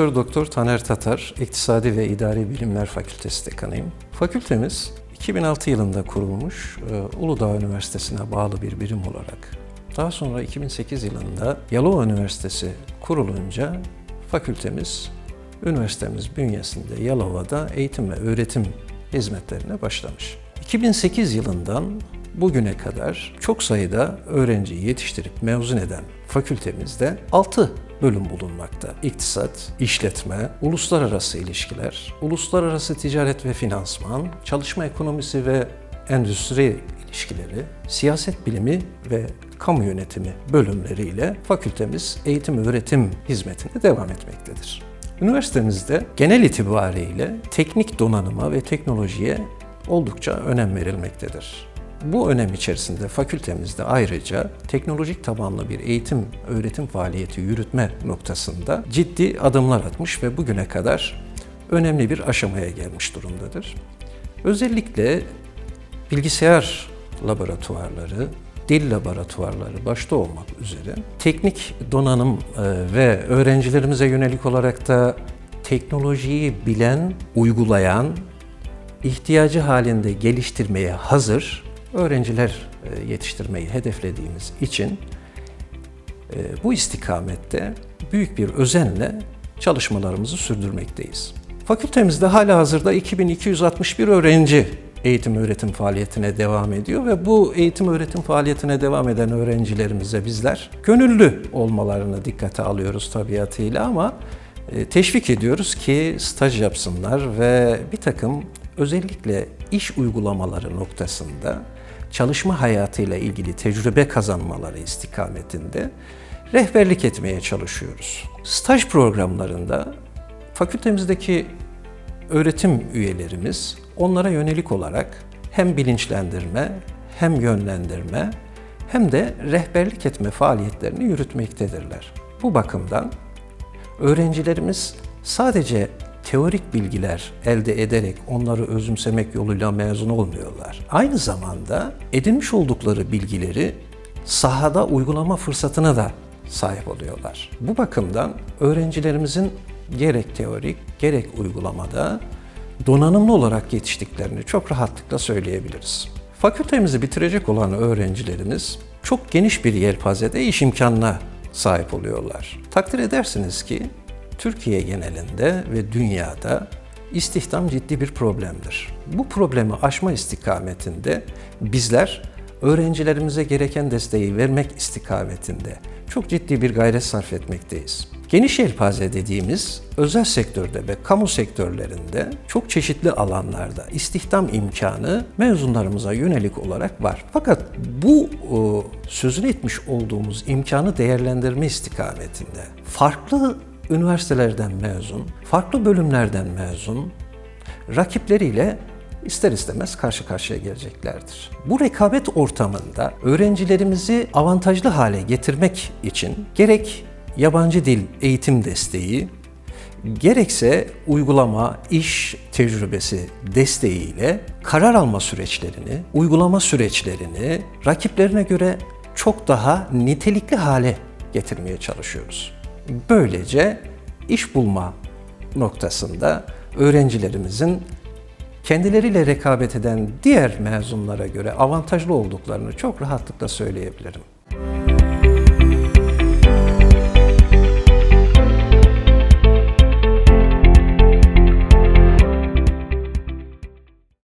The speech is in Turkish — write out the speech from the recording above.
Profesör Doktor Taner Tatar, İktisadi ve İdari Bilimler Fakültesi dekanıyım. Fakültemiz 2006 yılında kurulmuş e, Uludağ Üniversitesi'ne bağlı bir birim olarak daha sonra 2008 yılında Yalova Üniversitesi kurulunca fakültemiz üniversitemiz bünyesinde Yalova'da eğitim ve öğretim hizmetlerine başlamış. 2008 yılından bugüne kadar çok sayıda öğrenciyi yetiştirip mezun eden fakültemizde 6 bölüm bulunmakta. İktisat, işletme, uluslararası ilişkiler, uluslararası ticaret ve finansman, çalışma ekonomisi ve endüstri ilişkileri, siyaset bilimi ve kamu yönetimi bölümleriyle fakültemiz eğitim öğretim hizmetine devam etmektedir. Üniversitemizde genel itibariyle teknik donanıma ve teknolojiye oldukça önem verilmektedir. Bu önem içerisinde fakültemizde ayrıca teknolojik tabanlı bir eğitim öğretim faaliyeti yürütme noktasında ciddi adımlar atmış ve bugüne kadar önemli bir aşamaya gelmiş durumdadır. Özellikle bilgisayar laboratuvarları, dil laboratuvarları başta olmak üzere teknik donanım e, ve öğrencilerimize yönelik olarak da teknolojiyi bilen, uygulayan, ihtiyacı halinde geliştirmeye hazır öğrenciler e, yetiştirmeyi hedeflediğimiz için e, bu istikamette büyük bir özenle çalışmalarımızı sürdürmekteyiz. Fakültemizde hala hazırda 2261 öğrenci eğitim öğretim faaliyetine devam ediyor ve bu eğitim öğretim faaliyetine devam eden öğrencilerimize bizler gönüllü olmalarını dikkate alıyoruz tabiatıyla ama e, teşvik ediyoruz ki staj yapsınlar ve bir takım özellikle iş uygulamaları noktasında çalışma hayatıyla ilgili tecrübe kazanmaları istikametinde rehberlik etmeye çalışıyoruz. Staj programlarında fakültemizdeki öğretim üyelerimiz onlara yönelik olarak hem bilinçlendirme, hem yönlendirme, hem de rehberlik etme faaliyetlerini yürütmektedirler. Bu bakımdan öğrencilerimiz sadece teorik bilgiler elde ederek onları özümsemek yoluyla mezun olmuyorlar. Aynı zamanda edinmiş oldukları bilgileri sahada uygulama fırsatına da sahip oluyorlar. Bu bakımdan öğrencilerimizin gerek teorik gerek uygulamada donanımlı olarak yetiştiklerini çok rahatlıkla söyleyebiliriz. Fakültemizi bitirecek olan öğrencilerimiz çok geniş bir yelpazede iş imkanına sahip oluyorlar. Takdir edersiniz ki Türkiye genelinde ve dünyada istihdam ciddi bir problemdir. Bu problemi aşma istikametinde bizler öğrencilerimize gereken desteği vermek istikametinde çok ciddi bir gayret sarf etmekteyiz. Geniş yelpaze dediğimiz özel sektörde ve kamu sektörlerinde çok çeşitli alanlarda istihdam imkanı mezunlarımıza yönelik olarak var. Fakat bu sözünü etmiş olduğumuz imkanı değerlendirme istikametinde farklı üniversitelerden mezun, farklı bölümlerden mezun rakipleriyle ister istemez karşı karşıya geleceklerdir. Bu rekabet ortamında öğrencilerimizi avantajlı hale getirmek için gerek yabancı dil eğitim desteği, gerekse uygulama, iş tecrübesi desteğiyle karar alma süreçlerini, uygulama süreçlerini rakiplerine göre çok daha nitelikli hale getirmeye çalışıyoruz. Böylece iş bulma noktasında öğrencilerimizin kendileriyle rekabet eden diğer mezunlara göre avantajlı olduklarını çok rahatlıkla söyleyebilirim.